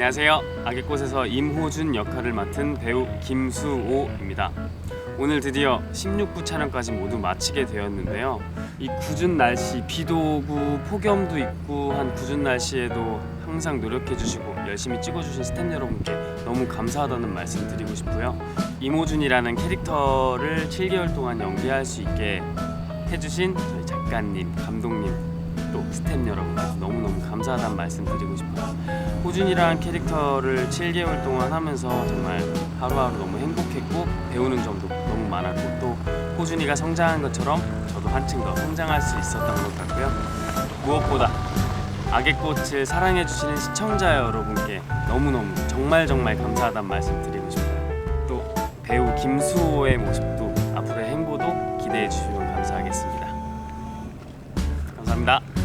안녕하세요. 아기꽃에서 임호준 역할을 맡은 배우 김수호입니다. 오늘 드디어 16부 촬영까지 모두 마치게 되었는데요. 이 궂은 날씨, 비도 오고 폭염도 있고 한 궂은 날씨에도 항상 노력해 주시고 열심히 찍어 주신 스태프 여러분께 너무 감사하다는 말씀 드리고 싶고요. 임호준이라는 캐릭터를 7개월 동안 연기할 수 있게 해주신 저희 작가님, 감독님, 또 스태프 여러분께 너무너무 감사 하다는 말씀 드리고 싶어요. 호준이라는 캐릭터를 7개월 동안 하면서 정말 하루하루 너무 행복했고 배우는 점도 너무 많았고 또 호준이가 성장한 것처럼 저도 한층 더 성장할 수 있었던 것 같고요. 무엇보다 악의 꽃을 사랑해 주시는 시청자 여러분께 너무너무 정말 정말 감사하다는 말씀 드리고 싶어요. 또 배우 김수호의 모습도 앞으로의 행보도 기대해 주시면 감사하겠습니다. 감사합니다.